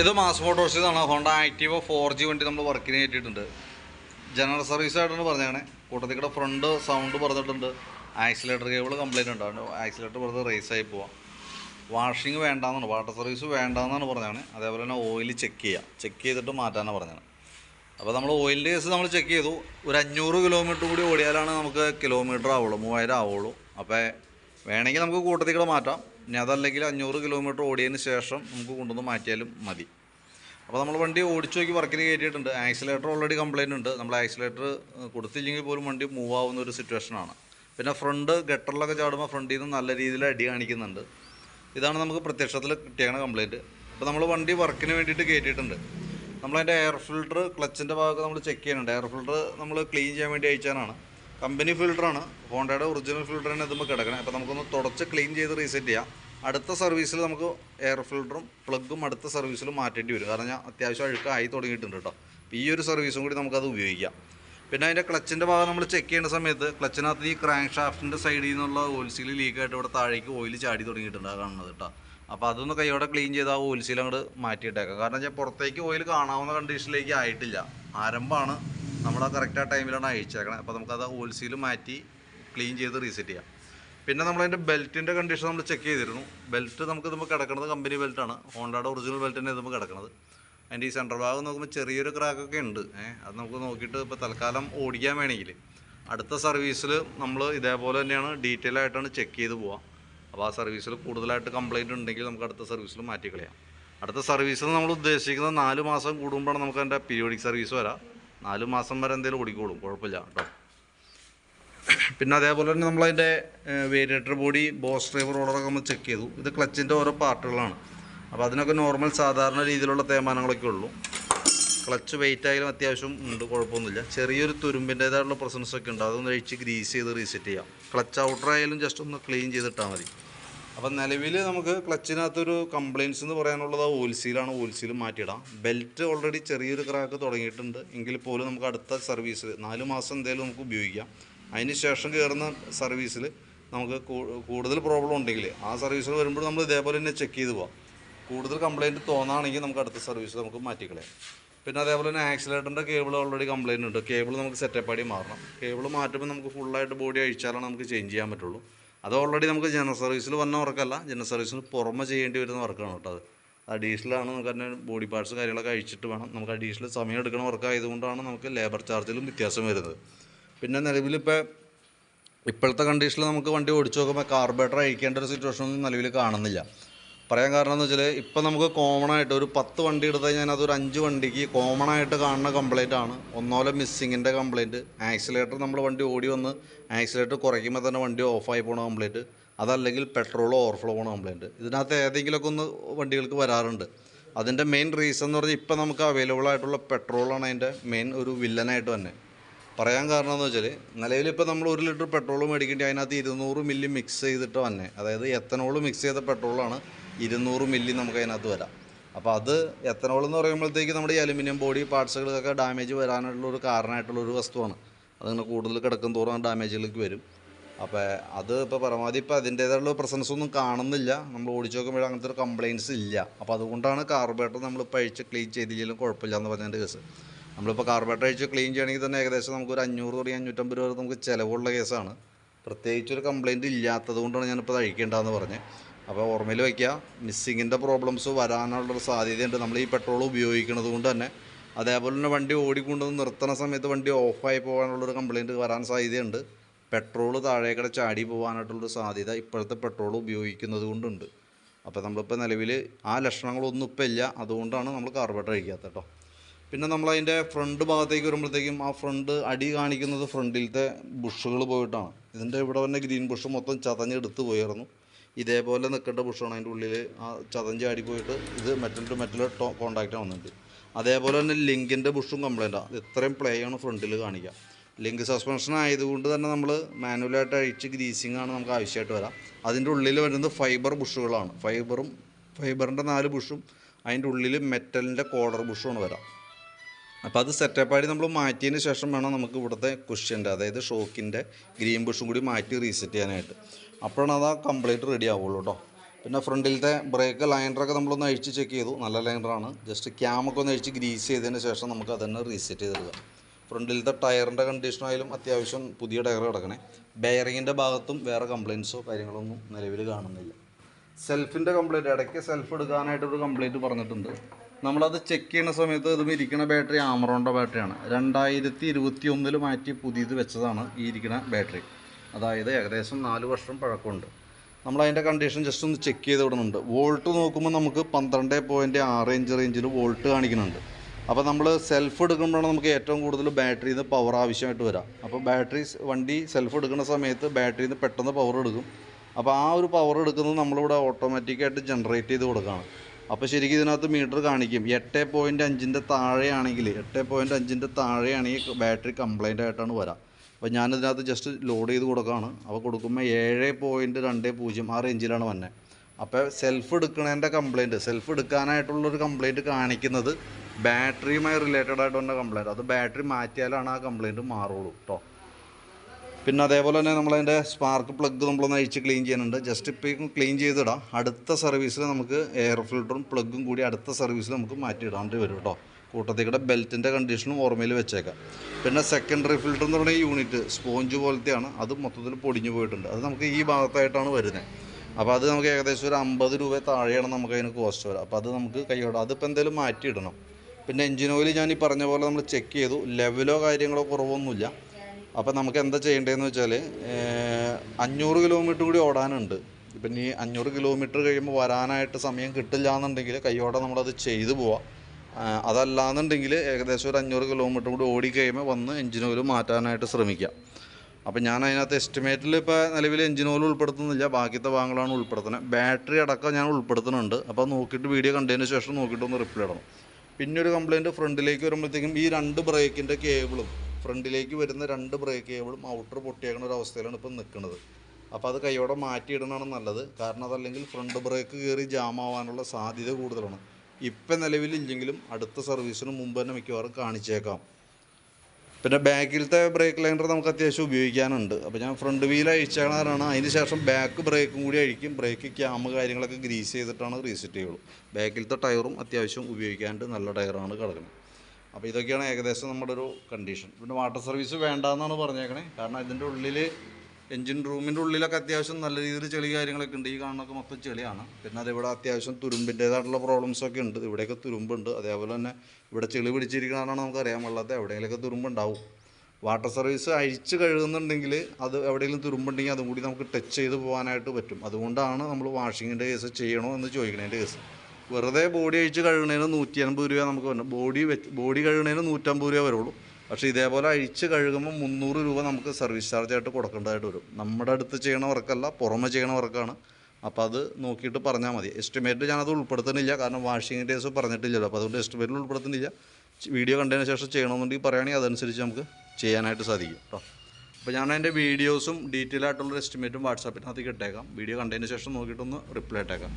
ഇത് മാസ് മോട്ടോഴ്സിൽ ആണ് Honda Activa four G വണ്ടി നമ്മൾ വർക്കിന് കയറ്റിയിട്ടുണ്ട് ജനറൽ സർവീസ് ആയിട്ടാണ് പറഞ്ഞാണ് കൂടെ ഫ്രണ്ട് സൗണ്ട് പറഞ്ഞിട്ടുണ്ട്. ആക്സിലേറ്റർ കേബിൾ കംപ്ലൈന്റ് ഉണ്ടാവും ആക്സിലേറ്റർ പറഞ്ഞത് റേസ് ആയി പോവാം. വാഷിംഗ് വേണ്ടാന്നാണ്. വാട്ടർ സർവീസ് വേണ്ടാന്നാണ് പറഞ്ഞാണ് അതേപോലെ തന്നെ ഓയിൽ ചെക്ക് ചെയ്യുക ചെക്ക് ചെയ്തിട്ട് മാറ്റാനാണ് പറഞ്ഞത് അപ്പോൾ നമ്മൾ ഓയിലിന്റെ കേസ് നമ്മൾ ചെക്ക് ചെയ്തു. ഒരു അഞ്ഞൂറ് കിലോമീറ്റർ കൂടി ഓടിയാലാണ് നമുക്ക് കിലോമീറ്റർ ആവുള്ളൂ മൂവായിരം ആവുള്ളൂ. അപ്പോൾ വേണമെങ്കിൽ നമുക്ക് കൂട്ടത്തിക്കടെ മാറ്റാം. ഇനി അതല്ലെങ്കിൽ അഞ്ഞൂറ് കിലോമീറ്റർ ഓടിയതിന് ശേഷം നമുക്ക് കൊണ്ടുവന്ന് മാറ്റിയാലും മതി. അപ്പോൾ നമ്മൾ വണ്ടി ഓടിച്ചു നോക്കി വർക്കിന് കയറ്റിയിട്ടുണ്ട്. ആക്സിലേറ്റർ ഓൾറെഡി കംപ്ലൈന്റ് ഉണ്ട്. നമ്മൾ ആക്സിലേറ്റർ കൊടുത്തില്ലെങ്കിൽ പോലും വണ്ടി മൂവ് ആവുന്ന ഒരു സിറ്റുവേഷനാണ് പിന്നെ ഫ്രണ്ട് ഗട്ടറിലൊക്കെ ചാടുമ്പോൾ ഫ്രണ്ടിൽ നിന്ന് നല്ല രീതിയിൽ അടി കാണിക്കുന്നുണ്ട്. ഇതാണ് നമുക്ക് പ്രത്യക്ഷത്തിൽ കിട്ടിയാണ് കംപ്ലൈന്റ് അപ്പോൾ നമ്മൾ വണ്ടി വർക്കിന് വേണ്ടിയിട്ട് കയറ്റിയിട്ടുണ്ട്. നമ്മളതിന്റെ എയർ ഫിൽട്ടർ ക്ലച്ചിന്റെ ഭാഗമൊക്കെ നമ്മൾ ചെക്ക് ചെയ്യുന്നുണ്ട്. എയർ ഫിൽട്ടർ നമ്മൾ ക്ലീൻ ചെയ്യാൻ വേണ്ടി അയച്ചാനാണ് കമ്പനി ഫിൽറ്ററാണ് ഹോണ്ടയുടെ ഒറിജിനൽ ഫിൽറ്റർ തന്നെ ഇതുമ്പോൾ കിടക്കണേ. അപ്പോൾ നമുക്കൊന്ന് തുടച്ച് ക്ലീൻ ചെയ്ത് റീസെറ്റ് ചെയ്യാം. അടുത്ത സർവീസിൽ നമുക്ക് എയർ ഫിൽറ്ററും പ്ലഗും അടുത്ത സർവീസിൽ മാറ്റേണ്ടി വരും. കാരണം ഞാൻ അത്യാവശ്യം അഴുക്കായി തുടങ്ങിയിട്ടുണ്ട് കേട്ടോ. അപ്പോൾ ഈ ഒരു സർവീസും കൂടി നമുക്കത് ഉപയോഗിക്കാം. പിന്നെ അതിന്റെ ക്ലച്ചിന്റെ ഭാഗം നമ്മൾ ചെക്ക് ചെയ്യേണ്ട സമയത്ത് ക്ലച്ചിനകത്ത് ഈ ക്രാങ്ക് ഷാഫ്റ്റിന്റെ സൈഡിൽ നിന്നുള്ള ഓയിൽസീൽ ലീക്കായിട്ട് ഇവിടെ താഴേക്ക് ഓയിൽ ചാടി തുടങ്ങിയിട്ടുണ്ട്. കാണുന്നത് കേട്ടോ. അപ്പോൾ അതൊന്ന് കൈയോടെ ക്ലീൻ ചെയ്ത് ആ ഓയിൽസീൽ അങ്ങോട്ട് മാറ്റിയിട്ടേക്കാം. കാരണം വെച്ചാൽ പുറത്തേക്ക് ഓയിൽ കാണാവുന്ന കണ്ടീഷനിലേക്ക് ആയിട്ടില്ല. ആരംഭമാണ്. നമ്മൾ ആ കറക്റ്റ് ആ ടൈമിലാണ് അയച്ചേക്കണേ അപ്പോൾ നമുക്കത് ഹോൾസെയിൽ മാറ്റി ക്ലീൻ ചെയ്ത് റീസെറ്റ് ചെയ്യാം. പിന്നെ നമ്മളതിന്റെ ബെൽറ്റിന്റെ കണ്ടീഷൻ നമ്മൾ ചെക്ക് ചെയ്തിരുന്നു. ബെൽറ്റ് നമുക്ക് ഇതുമ്പോൾ കിടക്കുന്നത് കമ്പനി ബെൽറ്റാണ് ഹോണ്ടയുടെ ഒറിജിനൽ ബെൽറ്റ് തന്നെ ഇതുമ്പോൾ കിടക്കുന്നത്. അതിന്റെ ഈ സെന്റർ ഭാഗം നോക്കുമ്പോൾ ചെറിയൊരു ക്രാക്കൊക്കെ ഉണ്ട്. ഏഹ് അത് നമുക്ക് നോക്കിയിട്ട് ഇപ്പോൾ തൽക്കാലം ഓടിക്കാൻ വേണമെങ്കിൽ അടുത്ത സർവീസിൽ നമ്മൾ ഇതേപോലെ തന്നെയാണ് ഡീറ്റെയിൽ ആയിട്ടാണ് ചെക്ക് ചെയ്ത് പോവാം. അപ്പോൾ ആ സർവീസിൽ കൂടുതലായിട്ട് കംപ്ലൈന്റ് ഉണ്ടെങ്കിൽ നമുക്ക് അടുത്ത സർവീസിൽ മാറ്റി കളയാം അടുത്ത സർവീസിൽ നമ്മൾ ഉദ്ദേശിക്കുന്നത് നാല് മാസം കൂടുമ്പോഴാണ് നമുക്ക് അതിന്റെ പീരിയോഡിക് സർവീസ് വരാം. നാല് മാസം വരെ എന്തെങ്കിലും ഓടിക്കോളും കുഴപ്പമില്ല കേട്ടോ. പിന്നെ അതേപോലെ തന്നെ നമ്മളതിന്റെ വേരിയേറ്റർ ബോഡി ബോസ് ഡ്രൈവർ ഓർഡറൊക്കെ നമ്മൾ ചെക്ക് ചെയ്തു. ഇത് ക്ലച്ചിന്റെ ഓരോ പാർട്ടുകളാണ്. അപ്പോൾ അതിനൊക്കെ നോർമൽ സാധാരണ രീതിയിലുള്ള തേമാനങ്ങളൊക്കെ ഉള്ളൂ. ക്ലച്ച് വെയിറ്റ് ആയാലും അത്യാവശ്യം ഉണ്ട് കുഴപ്പമൊന്നുമില്ല. ചെറിയൊരു തുരുമ്പിന്റേതായിട്ടുള്ള പ്രസൻസൊക്കെ ഉണ്ട്. അതൊന്ന് അഴിച്ച് ഗ്രീസ് ചെയ്ത് റീസെറ്റ് ചെയ്യാം. ക്ലച്ച് ഔട്ടർ ആയാലും ജസ്റ്റ് ഒന്ന് ക്ലീൻ ചെയ്തിട്ടാൽ മതി. അപ്പം നിലവിൽ നമുക്ക് ക്ലച്ചിനകത്തൊരു കംപ്ലയിൻസ് എന്ന് പറയാനുള്ളത് ആ ഓൽസീലാണ് ഓൽസീൽ മാറ്റിയിടാം. ബെൽറ്റ് ഓൾറെഡി ചെറിയൊരു ക്രാക്ക് തുടങ്ങിയിട്ടുണ്ട്. എങ്കിൽ പോലും നമുക്ക് അടുത്ത സർവീസിൽ നാല് മാസം എന്തായാലും നമുക്ക് ഉപയോഗിക്കാം. അതിന് ശേഷം കയറുന്ന സർവീസിൽ നമുക്ക് കൂടുതൽ പ്രോബ്ലം ഉണ്ടെങ്കിൽ ആ സർവീസിൽ വരുമ്പോൾ നമ്മൾ ഇതേപോലെ തന്നെ ചെക്ക് ചെയ്ത് പോവാം. കൂടുതൽ കംപ്ലയിന്റ് തോന്നുകയാണെങ്കിൽ നമുക്ക് അടുത്ത സർവീസ് നമുക്ക് മാറ്റിക്കളയാം. പിന്നെ അതേപോലെ തന്നെ ആക്സിലേറ്ററിന്റെ കേബിൾ ഓൾറെഡി കംപ്ലയിന്റ് ഉണ്ട്. കേബിൾ നമുക്ക് സെറ്റപ്പ് ആയി മാറണം. കേബിൾ മാറ്റുമ്പോൾ നമുക്ക് ഫുള്ളായിട്ട് ബോഡി അഴിച്ചാലാണ് നമുക്ക് ചേഞ്ച് ചെയ്യാൻ പറ്റുള്ളൂ. അത് ഓൾറെഡി നമുക്ക് ജനറൽ സർവീസിൽ വന്ന വർക്കല്ല ജനറൽ സർവീസിന് പുറമെ ചെയ്യേണ്ടി വരുന്ന വർക്കാണ് കേട്ടോ അത്. അഡീഷണലാണ് നമുക്ക് തന്നെ ബോഡി പാർട്സ് കാര്യങ്ങളൊക്കെ അഴിച്ചിട്ട് വേണം. നമുക്ക് അഡീഷണൽ സമയം എടുക്കുന്ന വർക്കായതുകൊണ്ടാണ് നമുക്ക് ലേബർ ചാർജിലും വ്യത്യാസം വരുന്നത്. പിന്നെ നിലവിലിപ്പോൾ ഇപ്പോഴത്തെ കണ്ടീഷനിൽ നമുക്ക് വണ്ടി ഓടിച്ചു നോക്കുമ്പോൾ കാർബറേറ്റർ അഴിക്കേണ്ട ഒരു സിറ്റുവേഷൻ ഒന്നും നിലവിൽ കാണുന്നില്ല. പറയാൻ കാരണം എന്ന് വെച്ചാൽ ഇപ്പം നമുക്ക് കോമൺ ആയിട്ട് ഒരു പത്ത് വണ്ടി എടുത്തു കഴിഞ്ഞാൽ അതൊരു അഞ്ച് വണ്ടിക്ക് കോമൺ ആയിട്ട് കാണുന്ന കംപ്ലൈന്റ് ആണ്. ഒന്നോലെ മിസ്സിങ്ങിന്റെ കംപ്ലൈന്റ് ആക്സിലേറ്റർ നമ്മൾ വണ്ടി ഓടി വന്ന് ആക്സിലേറ്റർ കുറയ്ക്കുമ്പോൾ തന്നെ വണ്ടി ഓഫായി പോണ കംപ്ലൈന്റ് അതല്ലെങ്കിൽ പെട്രോൾ ഓവർഫ്ലോ പോണ കംപ്ലൈന്റ് ഇതിനകത്ത് ഏതെങ്കിലുമൊക്കെ ഒന്ന് വണ്ടികൾക്ക് വരാറുണ്ട്. അതിന്റെ മെയിൻ റീസൺ എന്ന് പറഞ്ഞാൽ ഇപ്പം നമുക്ക് അവൈലബിൾ ആയിട്ടുള്ള പെട്രോളാണ് അതിന്റെ മെയിൻ ഒരു വില്ലനായിട്ട് തന്നെ പറയാൻ കാരണം എന്ന് വെച്ചാൽ നിലവിലിപ്പോൾ നമ്മൾ ഒരു ലിറ്റർ പെട്രോൾ മേടിക്കേണ്ടി അതിനകത്ത് ഇരുന്നൂറ് മില്ലി മിക്സ് ചെയ്തിട്ട് തന്നെ അതായത് എത്തനോൾ മിക്സ് ചെയ്ത പെട്രോളാണ് ഇരുന്നൂറ് മില്ലി നമുക്ക് അതിനകത്ത് വരാം. അപ്പോൾ അത് എത്തനോൾ എന്ന് പറയുമ്പോഴത്തേക്ക് നമ്മുടെ ഈ അലുമിനിയം ബോഡി പാർട്സുകൾക്കൊക്കെ ഡാമേജ് വരാനുള്ള ഒരു കാരണമായിട്ടുള്ള ഒരു വസ്തുവാണ്. അതിങ്ങനെ കൂടുതൽ കിടക്കും തോറും ഡാമേജുകളിലേക്ക് വരും. അപ്പോൾ അത് ഇപ്പോൾ പരമാവധി ഇപ്പോൾ അതിന്റേതായുള്ള പ്രസൻസ് ഒന്നും കാണുന്നില്ല. നമ്മൾ ഓടിച്ചു നോക്കുമ്പോൾ അങ്ങനത്തെ ഒരു കംപ്ലയിൻസ് ഇല്ല. അപ്പോൾ അതുകൊണ്ടാണ് കാർബേറ്റർ നമ്മളിപ്പോൾ അഴിച്ച് ക്ലീൻ ചെയ്തില്ലെങ്കിലും കുഴപ്പമില്ല എന്ന് പറഞ്ഞതിന്റെ കേസ്. നമ്മളിപ്പോൾ കാർബേറ്റർ അഴിച്ച് ക്ലീൻ ചെയ്യണമെങ്കിൽ തന്നെ ഏകദേശം നമുക്കൊരു അഞ്ഞൂറ് തുടങ്ങി അഞ്ഞൂറ്റമ്പത് രൂപ നമുക്ക് ചിലവുള്ള കേസാണ്. പ്രത്യേകിച്ച് ഒരു കംപ്ലയിന്റ് ഇല്ലാത്തത് കൊണ്ടാണ് ഞാനിപ്പോൾ അത് അഴിക്കേണ്ടതെന്ന് പറഞ്ഞത്. അപ്പോൾ ഓർമ്മയിൽ വയ്ക്കുക മിസ്സിങ്ങിന്റെ പ്രോബ്ലംസ് വരാനുള്ളൊരു സാധ്യതയുണ്ട്. നമ്മൾ ഈ പെട്രോൾ ഉപയോഗിക്കുന്നത് കൊണ്ട് തന്നെ. അതേപോലെ തന്നെ വണ്ടി ഓടിക്കൊണ്ടുവന്ന് നിർത്തുന്ന സമയത്ത് വണ്ടി ഓഫായി പോകാനുള്ളൊരു കംപ്ലയിന്റ് വരാൻ സാധ്യതയുണ്ട്. പെട്രോൾ താഴേക്കടെ ചാടി പോകാനായിട്ടുള്ളൊരു സാധ്യത ഇപ്പോഴത്തെ പെട്രോൾ ഉപയോഗിക്കുന്നത് കൊണ്ടുണ്ട്. അപ്പോൾ നമ്മളിപ്പോൾ നിലവിൽ ആ ലക്ഷണങ്ങളൊന്നും ഇപ്പോൾ ഇല്ല. അതുകൊണ്ടാണ് നമ്മൾ കാർബേറ്റർ കഴിക്കാത്തത് കേട്ടോ. പിന്നെ നമ്മൾ അതിന്റെ ഫ്രണ്ട് ഭാഗത്തേക്ക് വരുമ്പോഴത്തേക്കും ആ ഫ്രണ്ട് അടി കാണിക്കുന്നത് ഫ്രണ്ടിലത്തെ ബുഷുകൾ പോയിട്ടാണ്. ഇതിന്റെ ഇവിടെ തന്നെ ഗ്രീൻ ബുഷ് മൊത്തം ചതഞ്ഞെടുത്ത് പോയിരുന്നു. ഇതേപോലെ നിൽക്കേണ്ട ബുഷാണ് അതിന്റെ ഉള്ളിൽ. ആ ചതഞ്ച് ആടി പോയിട്ട് ഇത് മെറ്റൽ ടു മെറ്റൽ കോണ്ടാക്റ്റ് ആവുന്നുണ്ട് അതേപോലെ തന്നെ ലിങ്കിന്റെ ബുഷും കംപ്ലൈന്റാണ് ഇത് ഇത്രയും പ്ലേ ആണ് ഫ്രണ്ടിൽ കാണിക്കുക ലിങ്ക് സസ്പെൻഷൻ ആയതുകൊണ്ട് തന്നെ നമ്മൾ മാനുവലായിട്ട് അഴിച്ച് ഗ്രീസിങ് ആണ് നമുക്ക് ആവശ്യമായിട്ട് വരാം. അതിന്റെ ഉള്ളിൽ വരുന്നത് ഫൈബർ ബുഷുകളാണ് ഫൈബറും ഫൈബറിന്റെ നാല് ബുഷും അതിന്റെ ഉള്ളിൽ മെറ്റലിന്റെ കോഡർ ബുഷുമാണ് വരാം. അപ്പോൾ അത് സെറ്റപ്പായി നമ്മൾ മാറ്റിയതിന് ശേഷം വേണം നമുക്ക് ഇവിടുത്തെ കുഷ്യന്റെ അതായത് ഷോക്കിന്റെ ഗ്രീൻ ബുഷും കൂടി മാറ്റി റീസെറ്റ് ചെയ്യാനായിട്ട്. അപ്പോഴാണ് അത് കംപ്ലീറ്റ് റെഡി ആവുള്ളൂ കേട്ടോ പിന്നെ ഫ്രണ്ടിലത്തെ ബ്രേക്ക് ലൈനറൊക്കെ നമ്മളൊന്ന് അഴിച്ച് ചെക്ക് ചെയ്തു. നല്ല ലൈനറാണ് ജസ്റ്റ് ക്യാമൊക്കെ ഒന്ന് അഴിച്ച് ഗ്രീസ് ചെയ്തതിന് ശേഷം നമുക്ക് അതന്നെ റീസെറ്റ് ചെയ്തെടുക്കാം. ഫ്രണ്ടിലത്തെ ടയറിന്റെ കണ്ടീഷനായാലും അത്യാവശ്യം പുതിയ ടയർ കിടക്കണേ. ബെയറിങ്ങിന്റെ ഭാഗത്തും വേറെ കംപ്ലയിൻസോ കാര്യങ്ങളൊന്നും നിലവിൽ കാണുന്നില്ല. സെൽഫിന്റെ കംപ്ലയിന്റ് ഇടയ്ക്ക് സെൽഫ് എടുക്കാനായിട്ടൊരു കംപ്ലയിന്റ് പറഞ്ഞിട്ടുണ്ട്. നമ്മളത് ചെക്ക് ചെയ്യുന്ന സമയത്ത് ഇത് ഇരിക്കുന്ന ബാറ്ററി ആമറോണിന്റെ ബാറ്ററിയാണ് രണ്ടായിരത്തി ഇരുപത്തി ഒന്നിൽ മാറ്റി പുതിയത് വെച്ചതാണ് ഈ ഇരിക്കുന്ന ബാറ്ററി അതായത് ഏകദേശം നാല് വർഷം പഴക്കമുണ്ട്. നമ്മൾ അതിന്റെ കണ്ടീഷൻ ജസ്റ്റ് ഒന്ന് ചെക്ക് ചെയ്ത് വിടുന്നുണ്ട് വോൾട്ട് നോക്കുമ്പോൾ നമുക്ക് പന്ത്രണ്ട് പോയിന്റ് ആറ് ഇഞ്ച് റേഞ്ചിൽ വോൾട്ട് കാണിക്കുന്നുണ്ട്. അപ്പോൾ നമ്മൾ സെൽഫ് എടുക്കുമ്പോഴാണ് നമുക്ക് ഏറ്റവും കൂടുതൽ ബാറ്ററിയിൽ നിന്ന് പവർ ആവശ്യമായിട്ട് വരാം. അപ്പോൾ ബാറ്ററി വണ്ടി സെൽഫ് എടുക്കുന്ന സമയത്ത് ബാറ്ററിയിൽ നിന്ന് പെട്ടെന്ന് പവർ എടുക്കും. അപ്പോൾ ആ ഒരു പവർ എടുക്കുന്നത് നമ്മളിവിടെ ഓട്ടോമാറ്റിക്കായിട്ട് ജനറേറ്റ് ചെയ്ത് കൊടുക്കുകയാണ് അപ്പോൾ ശരിക്കും ഇതിനകത്ത് മീറ്റർ കാണിക്കും. എട്ട് പോയിന്റ് അഞ്ചിന്റെ താഴെയാണെങ്കിൽ എട്ട് പോയിന്റ് അഞ്ചിന്റെ താഴെയാണെങ്കിൽ ബാറ്ററി കംപ്ലൈന്റ് ആയിട്ടാണ് വരാം. അപ്പോൾ ഞാനതിനകത്ത് ജസ്റ്റ് ലോഡ് ചെയ്ത് കൊടുക്കുകയാണ്. അപ്പോൾ കൊടുക്കുമ്പോൾ ഏഴ് പോയിന്റ് രണ്ട് പൂജ്യം ആ റേഞ്ചിലാണ് വന്നത് അപ്പോൾ സെൽഫ് എടുക്കുന്നതിന്റെ കംപ്ലയിന്റ് സെൽഫ് എടുക്കാനായിട്ടുള്ളൊരു കംപ്ലയിന്റ് കാണിക്കുന്നത് ബാറ്ററിയുമായി റിലേറ്റഡ് ആയിട്ട് വന്ന കംപ്ലയിന്റ് അത് ബാറ്ററി മാറ്റിയാലാണ് ആ കംപ്ലയിന്റ് മാറുള്ളൂ കേട്ടോ പിന്നെ അതേപോലെ തന്നെ നമ്മളതിന്റെ സ്പാർക്ക് പ്ലഗ് നമ്മളൊന്ന് അഴിച്ച് ക്ലീൻ ചെയ്യുന്നുണ്ട്. ജസ്റ്റ് ഇപ്പം ക്ലീൻ ചെയ്തിടാം. അടുത്ത സർവീസിൽ നമുക്ക് എയർ ഫിൽറ്ററും പ്ലഗും കൂടി അടുത്ത സർവീസിൽ നമുക്ക് മാറ്റിയിടാണ്ട് വരും കേട്ടോ കൂട്ടത്തിക്കൂടെ ബെൽറ്റിന്റെ കണ്ടീഷനും ഓർമ്മയിൽ വെച്ചേക്കാം. പിന്നെ സെക്കൻഡറി ഫിൽറ്റർ എന്ന് പറയുന്ന യൂണിറ്റ് സ്പോഞ്ച് പോലത്തെയാണ്. അത് മൊത്തത്തിൽ പൊടിഞ്ഞു പോയിട്ടുണ്ട്. അത് നമുക്ക് ഈ ഭാഗത്തായിട്ടാണ് വരുന്നത് അപ്പോൾ അത് നമുക്ക് ഏകദേശം ഒരു അമ്പത് രൂപ താഴെയാണ് നമുക്ക് അതിന് കോസ്റ്റ് വരിക അപ്പോൾ അത് നമുക്ക് കൈയോടെ അതിപ്പോൾ എന്തെങ്കിലും മാറ്റിയിടണം. പിന്നെ എഞ്ചിൻ ഓയിൽ ഞാൻ ഈ പറഞ്ഞ പോലെ നമ്മൾ ചെക്ക് ചെയ്തു. ലെവലോ കാര്യങ്ങളോ കുറവൊന്നുമില്ല. അപ്പോൾ നമുക്ക് എന്താ ചെയ്യേണ്ടതെന്ന് വെച്ചാൽ അഞ്ഞൂറ് കിലോമീറ്റർ കൂടി ഓടാനുണ്ട്. ഇപ്പം ഇനി അഞ്ഞൂറ് കിലോമീറ്റർ കഴിയുമ്പോൾ വരാനായിട്ട് സമയം കിട്ടില്ല എന്നുണ്ടെങ്കിൽ കൈയോടെ നമ്മളത് ചെയ്തു പോവാം. അതല്ലാന്നുണ്ടെങ്കിൽ ഏകദേശം ഒരു അഞ്ഞൂറ് കിലോമീറ്റർ കൂടി ഓടിക്കഴിയുമ്പോൾ വന്ന് എഞ്ചിൻ ഓയിൽ മാറ്റാനായിട്ട് ശ്രമിക്കാം. അപ്പോൾ ഞാൻ അതിനകത്ത് എസ്റ്റിമേറ്റിൽ ഇപ്പോൾ നിലവിൽ എഞ്ചിൻ ഓയിൽ ഉൾപ്പെടുത്തുന്നില്ല. ബാക്കിയത്തെ ഭാഗങ്ങളാണ് ഉൾപ്പെടുത്തുന്നത്. ബാറ്ററി അടക്കം ഞാൻ ഉൾപ്പെടുത്തുന്നുണ്ട്. അപ്പോൾ നോക്കിയിട്ട് വീഡിയോ കണ്ടതിന് ശേഷം നോക്കിയിട്ട് ഒന്ന് റിപ്ലൈ ഇടണം. പിന്നെ ഒരു കംപ്ലയിന്റ് ഫ്രണ്ടിലേക്ക് വരുമ്പോഴത്തേക്കും ഈ രണ്ട് ബ്രേക്കിന്റെ കേബിളും ഫ്രണ്ടിലേക്ക് വരുന്ന രണ്ട് ബ്രേക്ക് കേബിളും ഔട്ടർ പൊട്ടിയേക്കുന്ന ഒരു അവസ്ഥയിലാണ് ഇപ്പം നിൽക്കുന്നത് അപ്പോൾ അത് കൈയോടെ മാറ്റിയിടുന്നതാണ് നല്ലത്. കാരണം അതല്ലെങ്കിൽ ഫ്രണ്ട് ബ്രേക്ക് കയറി ജാമാവാനുള്ള സാധ്യത കൂടുതലാണ്. ഇപ്പം നിലവിലില്ലെങ്കിലും അടുത്ത സർവീസിന് മുമ്പ് തന്നെ മിക്കവാറും കാണിച്ചേക്കാം. പിന്നെ ബാക്കിലത്തെ ബ്രേക്ക് ലൈനർ നമുക്ക് അത്യാവശ്യം ഉപയോഗിക്കാനുണ്ട്. അപ്പോൾ ഞാൻ ഫ്രണ്ട് വീൽ അഴിച്ചാണ് അതിന് ശേഷം ബാക്ക് ബ്രേക്കും കൂടി അഴിക്കും. ബ്രേക്ക് ക്യാമ് കാര്യങ്ങളൊക്കെ ഗ്രീസ് ചെയ്തിട്ടാണ് റീസെറ്റ് ചെയ്യുള്ളൂ. ബാക്കിലത്തെ ടയറും അത്യാവശ്യം ഉപയോഗിക്കാണ്ട് നല്ല ടയറാണ് കിടക്കുന്നത്. അപ്പോൾ ഇതൊക്കെയാണ് ഏകദേശം നമ്മുടെ ഒരു കണ്ടീഷൻ പിന്നെ വാട്ടർ സർവീസ് വേണ്ടാന്നാണ് പറഞ്ഞേക്കണേ. കാരണം ഇതിന്റെ ഉള്ളിൽ എൻജിൻ റൂമിന്റെ ഉള്ളിലൊക്കെ അത്യാവശ്യം നല്ല രീതിയിൽ ചെളി കാര്യങ്ങളൊക്കെ ഉണ്ട്. ഈ കാണുന്നൊക്കെ മൊത്തം ചെളിയാണ്. പിന്നെ അതിവിടെ അത്യാവശ്യം തുരുമ്പിന്റേതായിട്ടുള്ള പ്രോബ്ലംസ് ഒക്കെ ഉണ്ട്. ഇവിടെയൊക്കെ തുരുമ്പുണ്ട്. അതേപോലെ തന്നെ ഇവിടെ ചെളി പിടിച്ചിരിക്കണമെന്നാണ് നമുക്കറിയാൻ പാടില്ലാത്ത എവിടെയെങ്കിലൊക്കെ തുരുമ്പുണ്ടാവും. വാട്ടർ സർവീസ് അഴിച്ച് കഴുകുന്നുണ്ടെങ്കിൽ അത് എവിടെയെങ്കിലും തുരുമ്പുണ്ടെങ്കിൽ അതും കൂടി നമുക്ക് ടച്ച് ചെയ്ത് പോകാനായിട്ട് പറ്റും. അതുകൊണ്ടാണ് നമ്മൾ വാഷിങ്ങിന്റെ കേസ് ചെയ്യണോ എന്ന് ചോദിക്കണതിന്റെ കേസ് വെറുതെ ബോഡി അഴിച്ച് കഴുകുന്നതിന് നൂറ്റി അൻപത് രൂപ നമുക്ക് വരണം ബോഡി വെച്ച് ബോഡി കഴുകുന്നതിന് നൂറ്റമ്പത് രൂപ വരുള്ളൂ. പക്ഷേ ഇതേപോലെ അഴിച്ച് കഴുകുമ്പോൾ മുന്നൂറ് രൂപ നമുക്ക് സർവീസ് ചാർജ് ആയിട്ട് കൊടുക്കേണ്ടതായിട്ട് വരും. നമ്മുടെ അടുത്ത് ചെയ്യണ വർക്കല്ല പുറമെ ചെയ്യണ വർക്കാണ്. അപ്പോൾ അത് നോക്കിയിട്ട് പറഞ്ഞാൽ മതി. എസ്റ്റിമേറ്റ് ഞാനത് ഉൾപ്പെടുത്തുന്നില്ല. കാരണം വാഷിംഗ് ഡേസ് പറഞ്ഞിട്ടില്ലല്ലോ. അപ്പോൾ അതുകൊണ്ട് എസ്റ്റിമേറ്റിൽ ഉൾപ്പെടുത്തുന്നില്ല. വീഡിയോ കണ്ടതിന് ശേഷം ചെയ്യണമെന്നുണ്ടെങ്കിൽ പറയുകയാണെങ്കിൽ അതനുസരിച്ച് നമുക്ക് ചെയ്യാനായിട്ട് സാധിക്കും അപ്പോൾ ഞാൻ അതിന്റെ വീഡിയോസും ഡീറ്റെയിൽ ആയിട്ടുള്ള എസ്റ്റിമേറ്റും വാട്സാപ്പിനകത്തേക്ക് ഇട്ടേക്കാം വീഡിയോ കണ്ടതിന് ശേഷം നോക്കിയിട്ടൊന്ന് റിപ്ലൈ ഇട്ടേക്കാം.